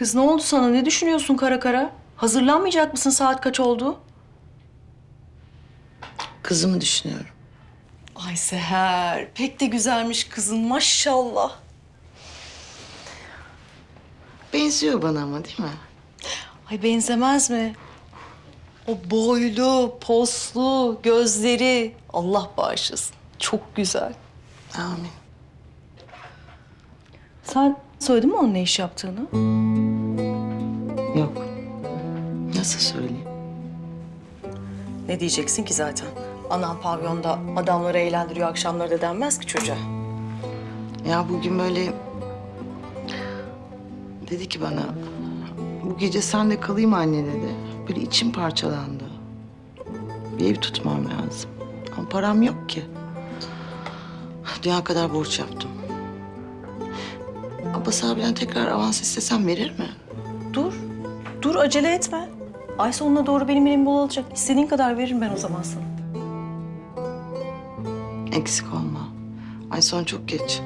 Kız ne oldu sana? Ne düşünüyorsun kara kara? Hazırlanmayacak mısın saat kaç oldu? Kızımı düşünüyorum. Ay Seher, pek de güzelmiş kızın maşallah. Benziyor bana ama değil mi? Ay benzemez mi? O boylu, poslu, gözleri Allah bağışlasın. Çok güzel. Amin. Sen söyledin mi onun ne iş yaptığını? Yok. Nasıl söyleyeyim? Ne diyeceksin ki zaten? Anam pavyonda adamları eğlendiriyor akşamları da denmez ki çocuğa. Ya bugün böyle... Dedi ki bana... Bu gece sen de kalayım anne dedi. Böyle içim parçalandı. Bir ev tutmam lazım. Ama param yok ki. Dünya kadar borç yaptım. Abbas abiden tekrar avans istesem verir mi? Acele etme. Ay sonuna doğru benim elim bol olacak. İstediğin kadar veririm ben o zaman sana. Eksik olma. Ay son çok geç.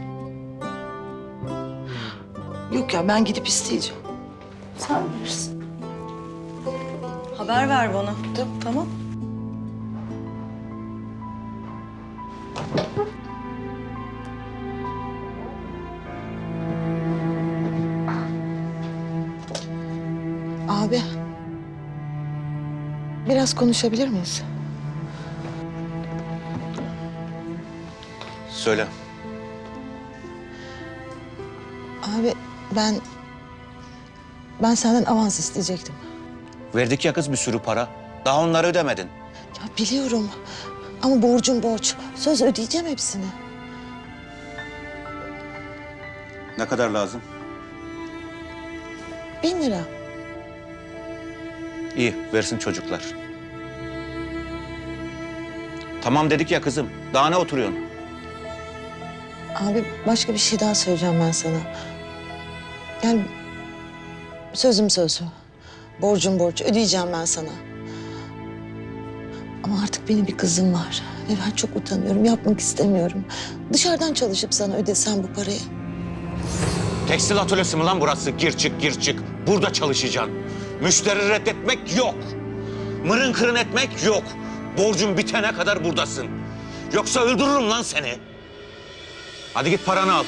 Yok ya ben gidip isteyeceğim. Sen bilirsin. Haber ver bana. Tamam. Abi. Biraz konuşabilir miyiz? Söyle. Abi ben... Ben senden avans isteyecektim. Verdik ya kız bir sürü para. Daha onları ödemedin. Ya biliyorum ama borcum borç. Söz ödeyeceğim hepsini. Ne kadar lazım? Bin lira. İyi, versin çocuklar. Tamam dedik ya kızım. Daha ne oturuyorsun? Abi başka bir şey daha söyleyeceğim ben sana. Yani sözüm söz. Borcum borç. Ödeyeceğim ben sana. Ama artık benim bir kızım var. Ve ben çok utanıyorum. Yapmak istemiyorum. Dışarıdan çalışıp sana ödesem bu parayı. Tekstil atölyesi mi lan burası? Gir çık gir çık. Burada çalışacaksın. Müşteri reddetmek yok. Mırın kırın etmek yok. Borcun bitene kadar buradasın. Yoksa öldürürüm lan seni. Hadi git paranı al.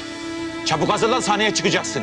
Çabuk hazırlan sahneye çıkacaksın.